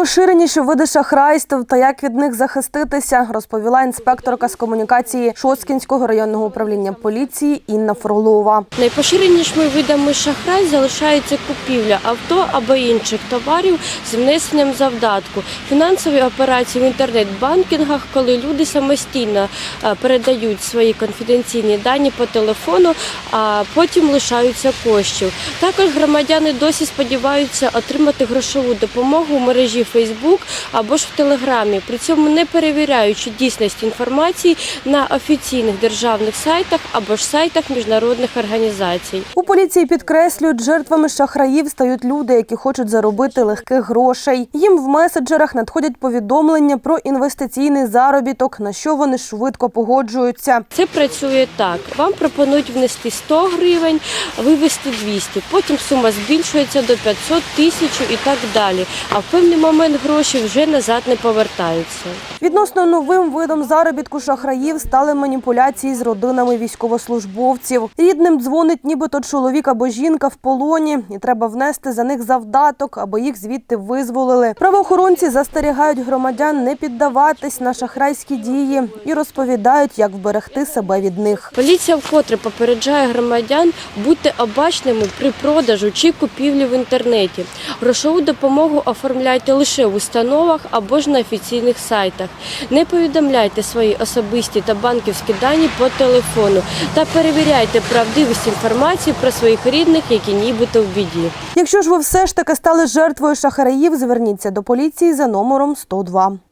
Найпоширеніші види шахрайств та як від них захиститися, розповіла інспекторка з комунікації Шосткінського районного управління поліції Інна Фролова. Найпоширенішими видами шахрай залишаються купівля авто або інших товарів з внесенням завдатку, фінансові операції в інтернет-банкінгах, коли люди самостійно е, передають свої конфіденційні дані по телефону, а потім лишаються коштів. Також громадяни досі сподіваються отримати грошову допомогу в мережі Facebook або ж в Телеграмі, при цьому не перевіряючи дійсність інформації на офіційних державних сайтах або ж сайтах міжнародних організацій. У поліції підкреслюють, жертвами шахраїв стають люди, які хочуть заробити легких грошей. Їм в меседжерах надходять повідомлення про інвестиційний заробіток, на що вони швидко погоджуються. Це працює так. Вам пропонують внести 100 гривень, вивести 200. Потім сума збільшується до 500 тисяч і так далі. А в певний момент гроші вже назад не повертаються. Відносно новим видом заробітку шахраїв стали маніпуляції з родинами військовослужбовців. Рідним дзвонить, нібито чоловік або жінка в полоні, і треба внести за них завдаток, аби їх звідти визволили. Правоохоронці застерігають громадян не піддаватись на шахрайські дії і розповідають, як вберегти себе від них. Поліція вкотре попереджає громадян бути обачними при продажу чи купівлі в інтернеті. Грошову допомогу оформляйте лише в установах або ж на офіційних сайтах. Не повідомляйте свої особисті та банківські дані по телефону та перевіряйте правдивість інформації про своїх рідних, які нібито в біді. Якщо ж ви все ж таки стали жертвою шахраїв, зверніться до поліції за номером 102.